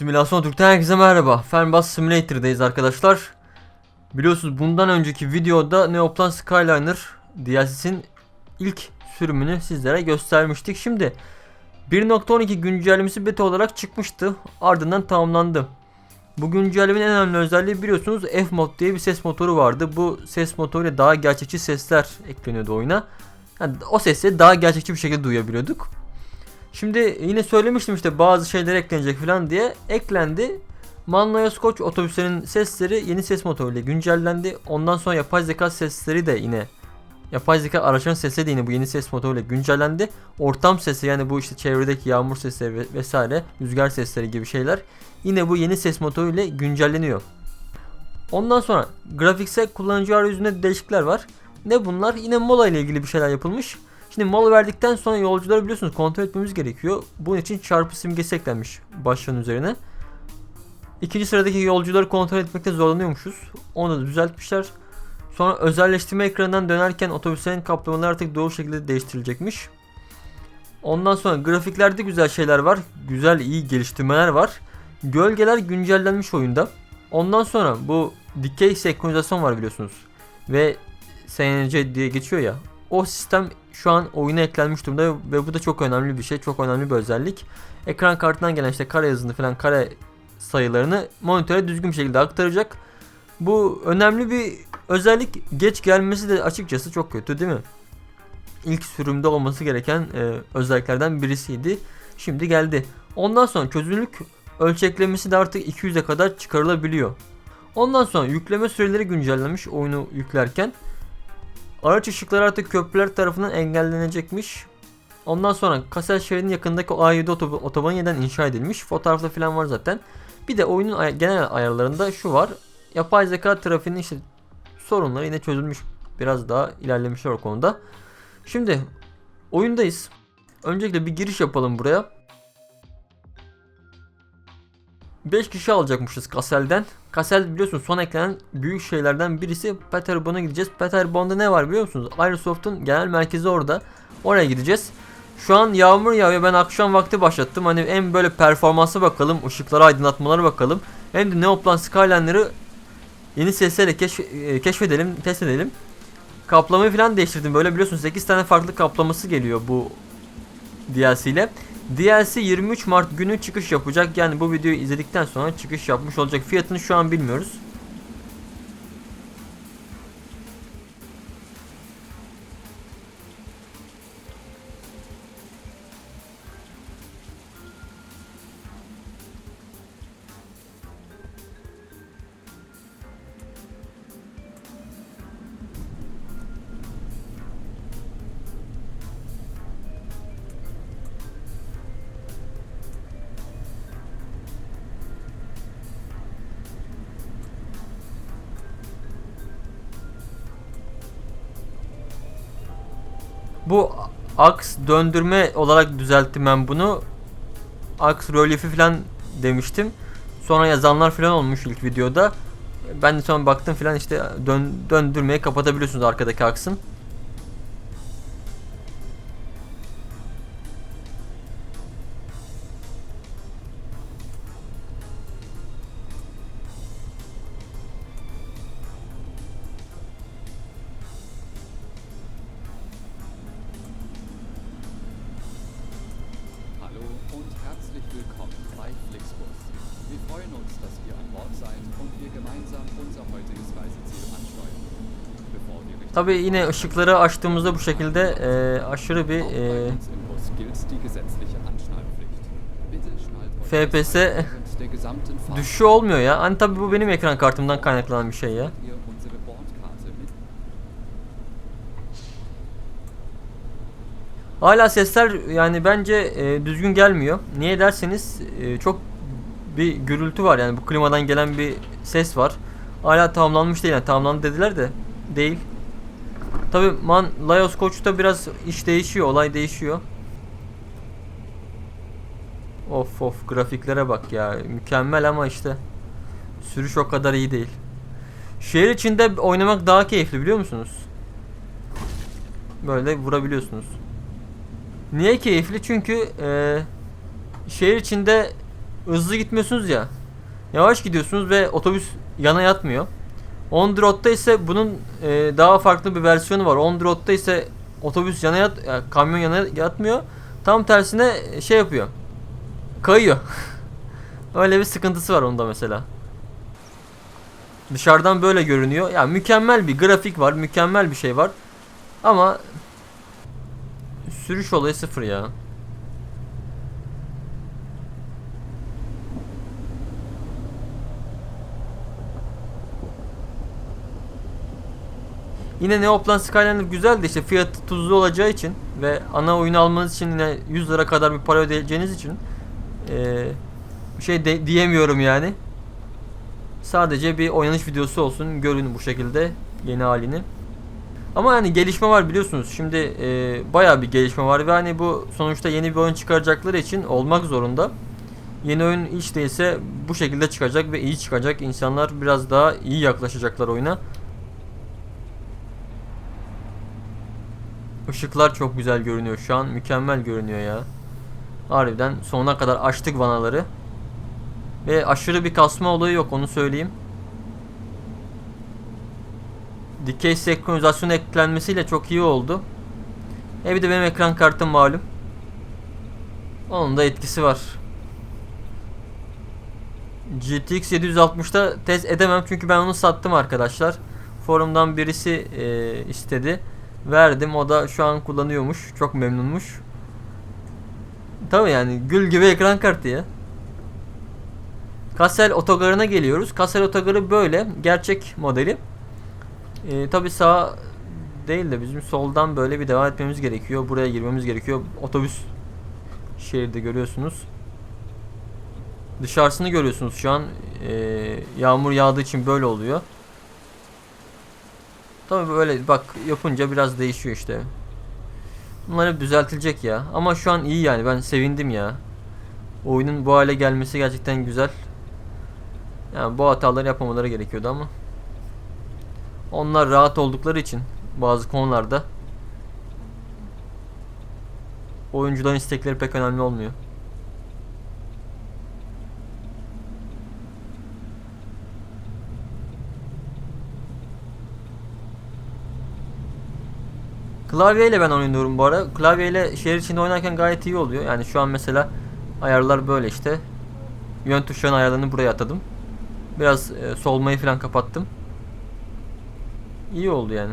Simülasyon Türk'ten herkese merhaba. Fernbus Simulator'dayız arkadaşlar. Biliyorsunuz bundan önceki videoda Neoplan Skyliner DLC'sin ilk sürümünü sizlere göstermiştik. Şimdi 1.12 güncellemesi beta olarak çıkmıştı. Ardından tamamlandı. Bu güncellemenin en önemli özelliği biliyorsunuz F-Mod diye bir ses motoru vardı. Bu ses motoruyla daha gerçekçi sesler ekleniyordu oyuna. Yani o sesleri daha gerçekçi bir şekilde duyabiliyorduk. Şimdi yine söylemiştim işte bazı şeyler eklenecek falan diye. Eklendi. Manlaya Scotch otobüslerin sesleri yeni ses motoruyla güncellendi. Ondan sonra yapay zeka sesleri de yine yapay zeka araçların sesleri de yine bu yeni ses motoruyla güncellendi. Ortam sesi yani bu işte çevredeki yağmur sesleri ve- vesaire, rüzgar sesleri gibi şeyler yine bu yeni ses motoruyla güncelleniyor. Ondan sonra grafiksel kullanıcı arayüzünde değişiklikler var. Ne bunlar? Yine mola ile ilgili bir şeyler yapılmış. Şimdi mola verdikten sonra yolcuları biliyorsunuz kontrol etmemiz gerekiyor. Bunun için çarpı simgesi eklenmiş başlığın üzerine. İkinci sıradaki yolcuları kontrol etmekte zorlanıyormuşuz. Onu da düzeltmişler. Sonra özelleştirme ekranından dönerken otobüslerin kaplamaları artık doğru şekilde değiştirilecekmiş. Ondan sonra grafiklerde güzel şeyler var. Güzel iyi geliştirmeler var. Gölgeler güncellenmiş oyunda. Ondan sonra bu dikey senkronizasyon var biliyorsunuz. Ve SNC diye geçiyor ya. O sistem şu an oyuna eklenmiş durumda ve bu da çok önemli bir şey. Çok önemli bir özellik. Ekran kartından gelen işte kare hızını falan kare sayılarını monitöre düzgün bir şekilde aktaracak. Bu önemli bir özellik. Geç gelmesi de açıkçası çok kötü değil mi? İlk sürümde olması gereken e, özelliklerden birisiydi. Şimdi geldi. Ondan sonra çözünürlük ölçeklemesi de artık 200'e kadar çıkarılabiliyor. Ondan sonra yükleme süreleri güncellenmiş oyunu yüklerken. Araç ışıkları artık köprüler tarafından engellenecekmiş. Ondan sonra Kassel şehrinin yakındaki o A7 otob- otoban yeniden inşa edilmiş. Fotoğrafta falan var zaten. Bir de oyunun ay- genel ayarlarında şu var. Yapay zeka trafiğinin işte sorunları yine çözülmüş. Biraz daha ilerlemişler o konuda. Şimdi oyundayız. Öncelikle bir giriş yapalım buraya. 5 kişi alacakmışız Kassel'den. Kassel biliyorsunuz son eklenen büyük şeylerden birisi Peterbon'a gideceğiz. Peterbon'da ne var biliyor musunuz? Aerosoft'un genel merkezi orada. Oraya gideceğiz. Şu an yağmur yağıyor. Ben akşam vakti başlattım. Hani hem böyle performansa bakalım, ışıklara aydınlatmalara bakalım. Hem de Neoplan Skyline'ları yeni seslerle keşf- e, keşfedelim, test edelim. Kaplamayı falan değiştirdim. Böyle biliyorsunuz 8 tane farklı kaplaması geliyor bu DLC ile. DLC 23 Mart günü çıkış yapacak. Yani bu videoyu izledikten sonra çıkış yapmış olacak. Fiyatını şu an bilmiyoruz. Bu aks döndürme olarak düzelttim ben bunu. Aks rölyefi falan demiştim. Sonra yazanlar falan olmuş ilk videoda. Ben de sonra baktım falan işte dön, döndürmeyi kapatabiliyorsunuz arkadaki aksın. Tabi yine ışıkları açtığımızda bu şekilde e, aşırı bir e, FPS düşüşü olmuyor ya. Hani tabi bu benim ekran kartımdan kaynaklanan bir şey ya. Hala sesler yani bence e, düzgün gelmiyor. Niye derseniz e, çok bir gürültü var yani bu klimadan gelen bir ses var. Hala tamamlanmış değil yani tamamlandı dediler de değil. Tabi Man Laios Koç'ta biraz iş değişiyor, olay değişiyor. Of of grafiklere bak ya mükemmel ama işte sürüş o kadar iyi değil. Şehir içinde oynamak daha keyifli biliyor musunuz? Böyle vurabiliyorsunuz. Niye keyifli? Çünkü e, şehir içinde hızlı gitmiyorsunuz ya. Yavaş gidiyorsunuz ve otobüs yana yatmıyor. On the road'da ise bunun e, daha farklı bir versiyonu var. On the road'da ise otobüs yana yat, yani kamyon yana yatmıyor. Tam tersine şey yapıyor. Kayıyor. Öyle bir sıkıntısı var onda mesela. Dışarıdan böyle görünüyor. Ya mükemmel bir grafik var, mükemmel bir şey var. Ama sürüş olayı sıfır ya. Yine Neoplan Skyliner güzel de işte fiyatı tuzlu olacağı için ve ana oyunu almanız için yine 100 lira kadar bir para ödeyeceğiniz için eee, bir şey de- diyemiyorum yani. Sadece bir oynanış videosu olsun görün bu şekilde yeni halini. Ama yani gelişme var biliyorsunuz. Şimdi eee bayağı bir gelişme var ve hani bu sonuçta yeni bir oyun çıkaracakları için olmak zorunda. Yeni oyun hiç değilse bu şekilde çıkacak ve iyi çıkacak. İnsanlar biraz daha iyi yaklaşacaklar oyuna. Işıklar çok güzel görünüyor şu an. Mükemmel görünüyor ya. Harbiden sonuna kadar açtık vanaları. Ve aşırı bir kasma olayı yok onu söyleyeyim. Dikey senkronizasyon eklenmesiyle çok iyi oldu. E bir de benim ekran kartım malum. Onun da etkisi var. GTX 760'da test edemem çünkü ben onu sattım arkadaşlar. Forumdan birisi e, istedi. Verdim o da şu an kullanıyormuş. Çok memnunmuş. Tabii yani gül gibi ekran kartı ya. Kassel otogarına geliyoruz. Kassel otogarı böyle. Gerçek modeli. Ee, tabii sağ değil de bizim soldan böyle bir devam etmemiz gerekiyor. Buraya girmemiz gerekiyor. Otobüs şehirde görüyorsunuz. Dışarısını görüyorsunuz şu an. Ee, yağmur yağdığı için böyle oluyor. Tabii böyle bak yapınca biraz değişiyor işte. Bunlar hep düzeltilecek ya. Ama şu an iyi yani ben sevindim ya. Oyunun bu hale gelmesi gerçekten güzel. Yani bu hataları yapmamaları gerekiyordu ama. Onlar rahat oldukları için bazı konularda oyuncuların istekleri pek önemli olmuyor. Klavyeyle ben oynuyorum bu ara. Klavyeyle şehir içinde oynarken gayet iyi oluyor. Yani şu an mesela ayarlar böyle işte. Yön tuşlarının ayarlarını buraya atadım. Biraz e, solmayı falan kapattım. İyi oldu yani.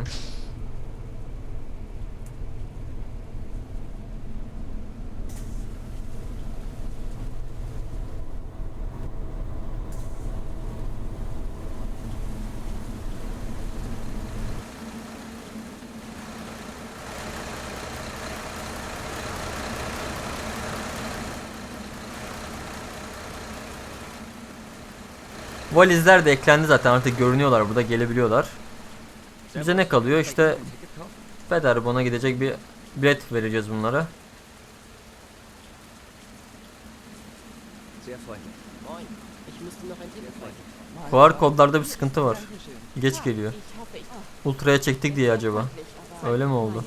Valizler de eklendi zaten artık görünüyorlar burada gelebiliyorlar. Bize ne kalıyor işte Federbon'a gidecek bir bilet vereceğiz bunlara. QR kodlarda bir sıkıntı var. Geç geliyor. Ultra'ya çektik diye acaba. Öyle mi oldu?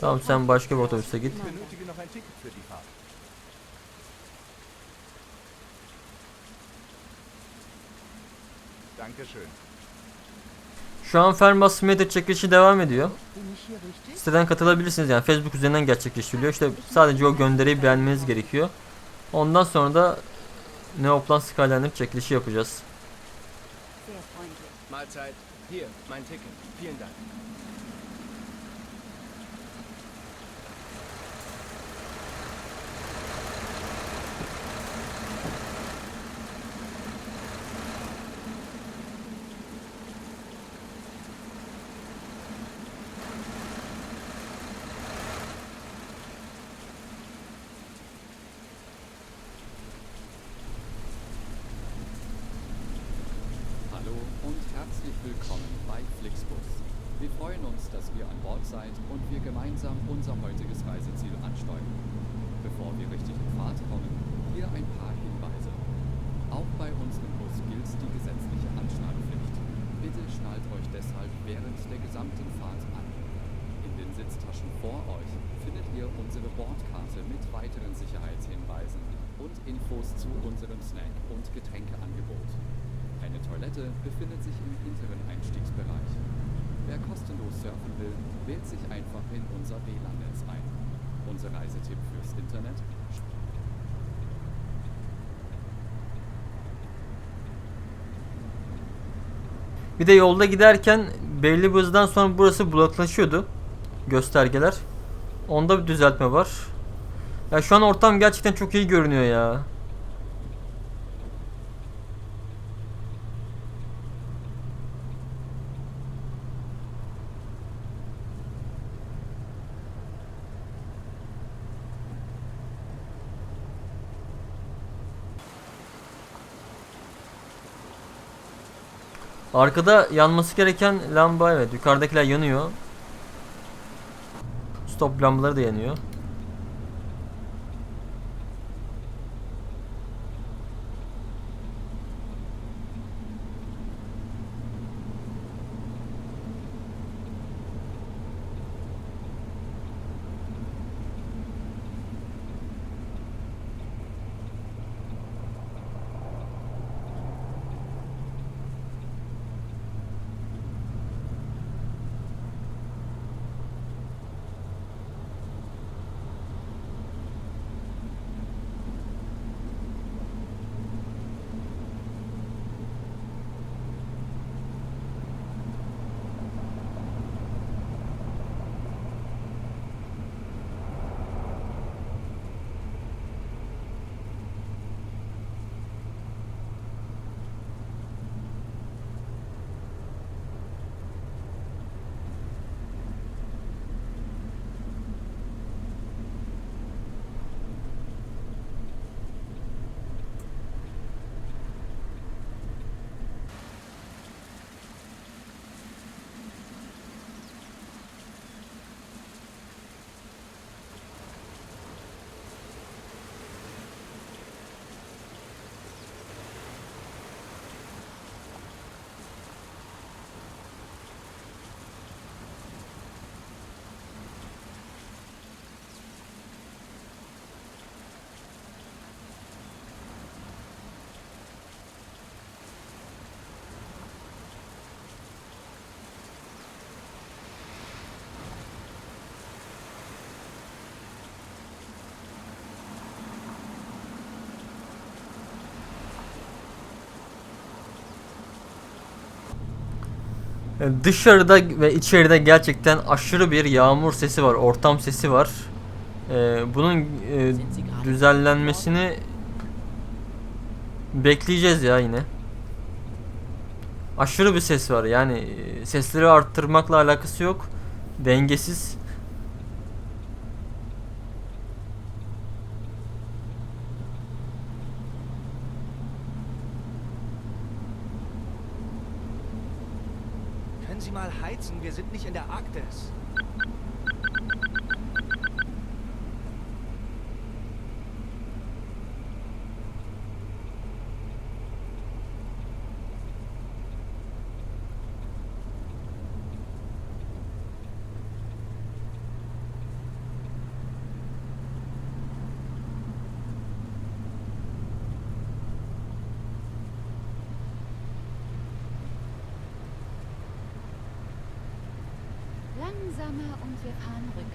Tamam sen başka bir otobüse git. Dankeschön. Şu an Fernbus Simulator çekilişi devam ediyor. Siteden katılabilirsiniz yani Facebook üzerinden gerçekleştiriliyor. İşte sadece o gönderiyi beğenmeniz gerekiyor. Ondan sonra da Neoplan Skyliner çekilişi yapacağız. Mahlzeit. Hier, mein Ticket. Vielen Dank. Herzlich willkommen bei Flixbus. Wir freuen uns, dass ihr an Bord seid und wir gemeinsam unser heutiges Reiseziel ansteuern. Bevor wir richtig in Fahrt kommen, hier ein paar Hinweise. Auch bei unserem Bus gilt die gesetzliche Anschnallpflicht. Bitte schnallt euch deshalb während der gesamten Fahrt an. In den Sitztaschen vor euch findet ihr unsere Bordkarte mit weiteren weiteren Sicherheitshinweisen und Infos zu unserem Snack- und Getränkeangebot. Eine Toilette befindet sich im hinteren Einstiegsbereich. Wer kostenlos surfen will, wählt sich einfach in unser WLAN-Netz ein. Unser Reisetipp fürs Internet Bir de yolda giderken belli bir hızdan sonra burası bloklaşıyordu. Göstergeler. Onda bir düzeltme var. Ya şu an ortam gerçekten çok iyi görünüyor ya. Arkada yanması gereken lamba evet yukarıdakiler yanıyor. Stop lambaları da yanıyor. Dışarıda ve içeride gerçekten aşırı bir yağmur sesi var, ortam sesi var. Ee, bunun e, düzenlenmesini bekleyeceğiz ya yine. Aşırı bir ses var yani e, sesleri arttırmakla alakası yok. Dengesiz. Können Sie mal heizen? Wir sind nicht in der Arktis. upon the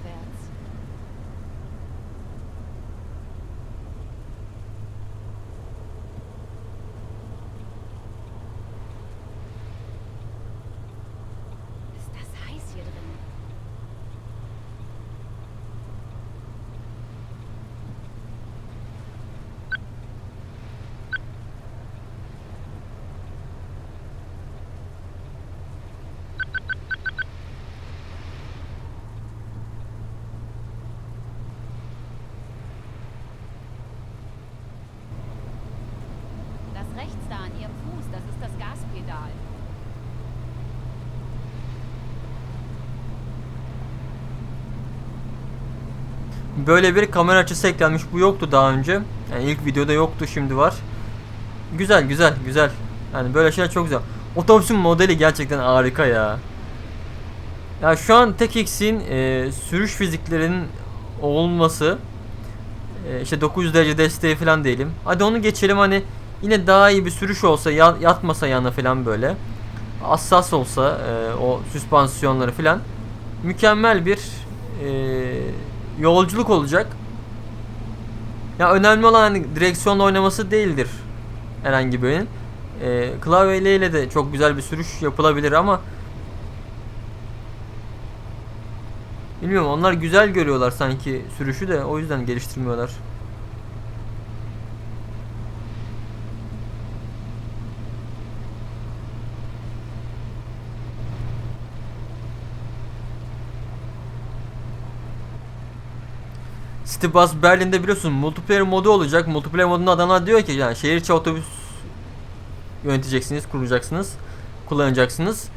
Böyle bir kamera açısı eklenmiş. Bu yoktu daha önce. Yani ilk videoda yoktu, şimdi var. Güzel, güzel, güzel. Yani böyle şeyler çok güzel. Otobüsün modeli gerçekten harika ya. Ya şu an tek eksiğin e, sürüş fiziklerinin olması. E, işte 900 derece desteği falan diyelim. Hadi onu geçelim hani yine daha iyi bir sürüş olsa ya- yatmasa yana falan böyle. Hassas olsa e, o süspansiyonları falan mükemmel bir e, yolculuk olacak. Ya önemli olan hani direksiyonla oynaması değildir herhangi birinin. E, klavyeyle de çok güzel bir sürüş yapılabilir ama Bilmiyorum onlar güzel görüyorlar sanki sürüşü de o yüzden geliştirmiyorlar. City Bus Berlin'de biliyorsun multiplayer modu olacak. Multiplayer modunda adamlar diyor ki yani şehir içi otobüs yöneteceksiniz, kuracaksınız, kullanacaksınız.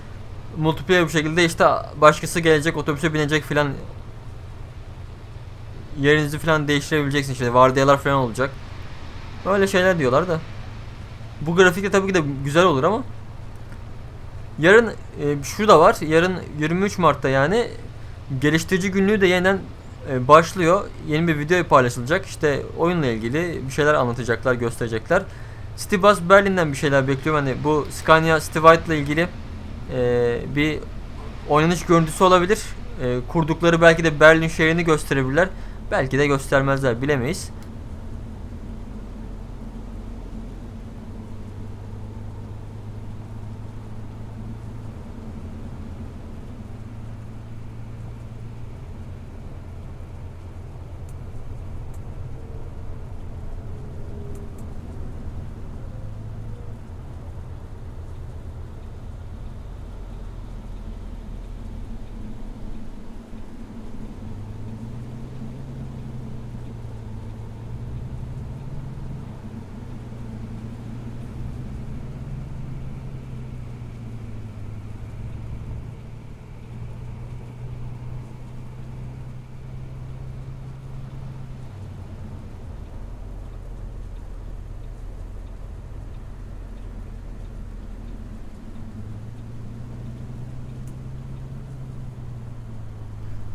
Multiplayer bu şekilde işte başkası gelecek otobüse binecek filan yerinizi falan değiştirebileceksin işte vardiyalar falan olacak. Öyle şeyler diyorlar da. Bu grafikte tabii ki de güzel olur ama yarın e, şu da var. Yarın 23 Mart'ta yani geliştirici günlüğü de yeniden başlıyor. Yeni bir video paylaşılacak. İşte oyunla ilgili bir şeyler anlatacaklar, gösterecekler. City Bus Berlin'den bir şeyler bekliyorum. Hani bu Scania City White ile ilgili e, bir oynanış görüntüsü olabilir. E, kurdukları belki de Berlin şehrini gösterebilirler. Belki de göstermezler bilemeyiz.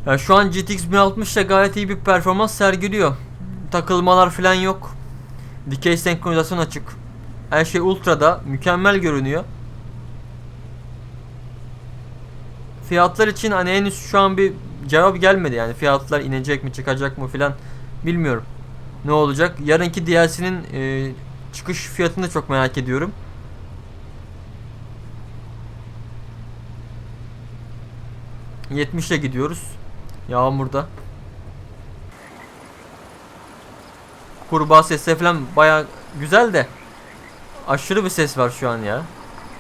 Yani şu an GTX 1060 ile gayet iyi bir performans sergiliyor. Takılmalar falan yok. Dikey senkronizasyon açık. Her şey ultra'da mükemmel görünüyor. Fiyatlar için hani henüz şu an bir cevap gelmedi yani fiyatlar inecek mi çıkacak mı filan bilmiyorum. Ne olacak? Yarınki DLC'nin e, çıkış fiyatını da çok merak ediyorum. ...70'le gidiyoruz. Yağmurda. Kurbağa sesi falan baya güzel de aşırı bir ses var şu an ya.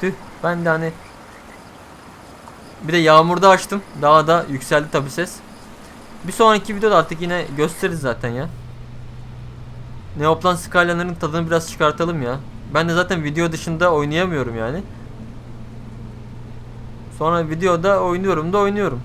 Tüh ben de hani bir de yağmurda açtım. Daha da yükseldi tabi ses. Bir sonraki videoda artık yine gösteririz zaten ya. Neoplan Skyline'ların tadını biraz çıkartalım ya. Ben de zaten video dışında oynayamıyorum yani. Sonra videoda oynuyorum da oynuyorum.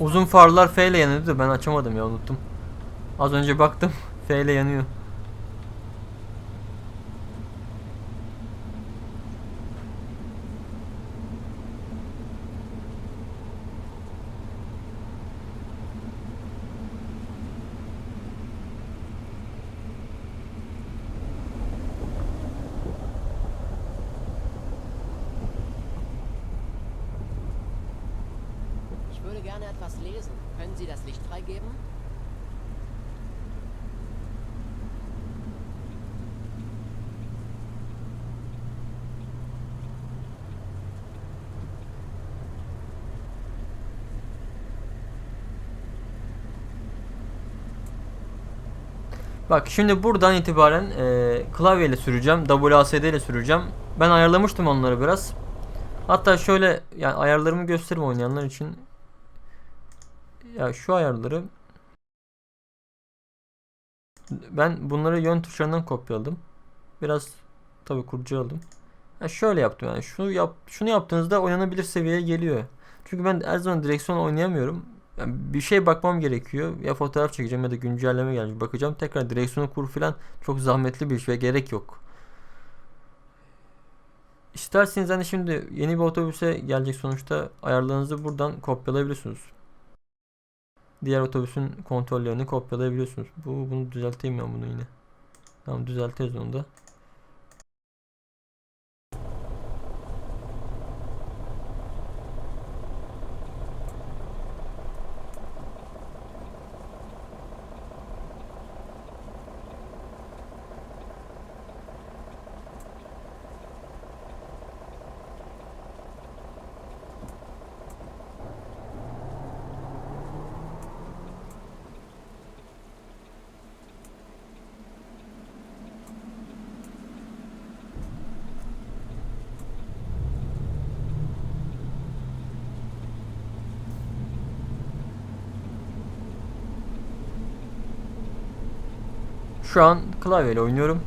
Uzun farlar F ile yanıyordu da ben açamadım ya unuttum. Az önce baktım F ile yanıyor. Gerne etwas lesen. Können Sie das Licht freigeben? Bak şimdi buradan itibaren e, klavyeyle süreceğim. WASD ile süreceğim. Ben ayarlamıştım onları biraz. Hatta şöyle yani ayarlarımı göstereyim oynayanlar için. Ya şu ayarları ben bunları yön tuşlarından kopyaladım. Biraz tabi kurcaladım. Ya şöyle yaptım yani. Şunu yap şunu yaptığınızda oynanabilir seviyeye geliyor. Çünkü ben her zaman direksiyon oynayamıyorum. Yani bir şey bakmam gerekiyor. Ya fotoğraf çekeceğim ya da güncelleme gelmiş. Bakacağım tekrar direksiyonu kur filan çok zahmetli bir iş ve gerek yok. İsterseniz hani şimdi yeni bir otobüse gelecek sonuçta ayarlarınızı buradan kopyalayabiliyorsunuz. Diğer otobüsün kontrollerini kopyalayabiliyorsunuz. Bu bunu düzelteyim ben bunu yine. Tamam düzeltiriz onu da. Şu an klavyeyle oynuyorum.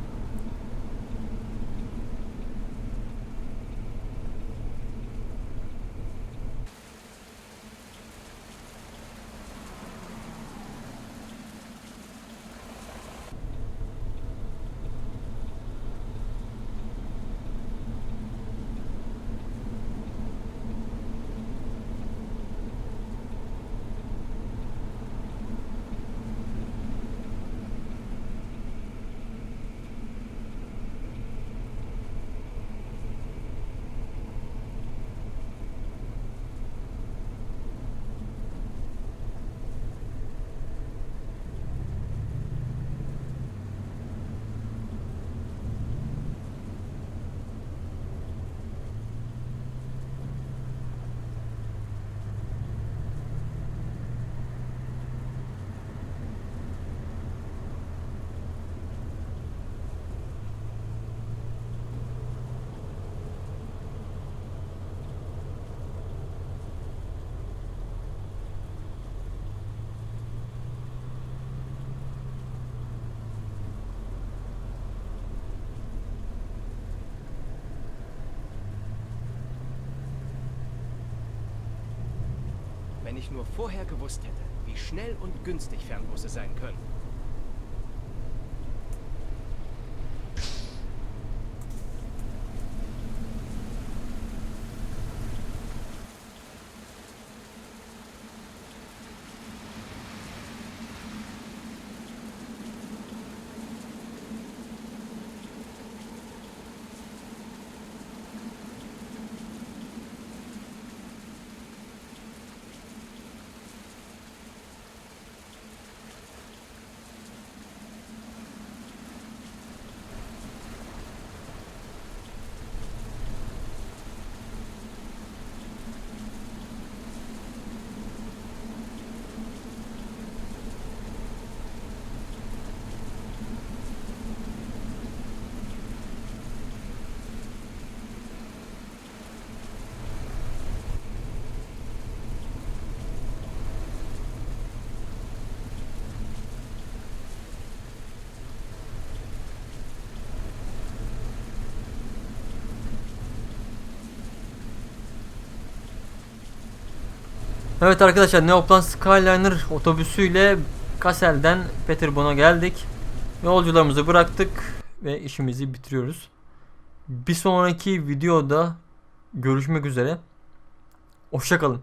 Wenn ich nur vorher gewusst hätte, wie schnell und günstig Fernbusse sein können. Evet arkadaşlar Neoplan Skyliner otobüsüyle Kassel'den Peterbon'a geldik. Yolcularımızı bıraktık ve işimizi bitiriyoruz. Bir sonraki videoda görüşmek üzere. Hoşçakalın.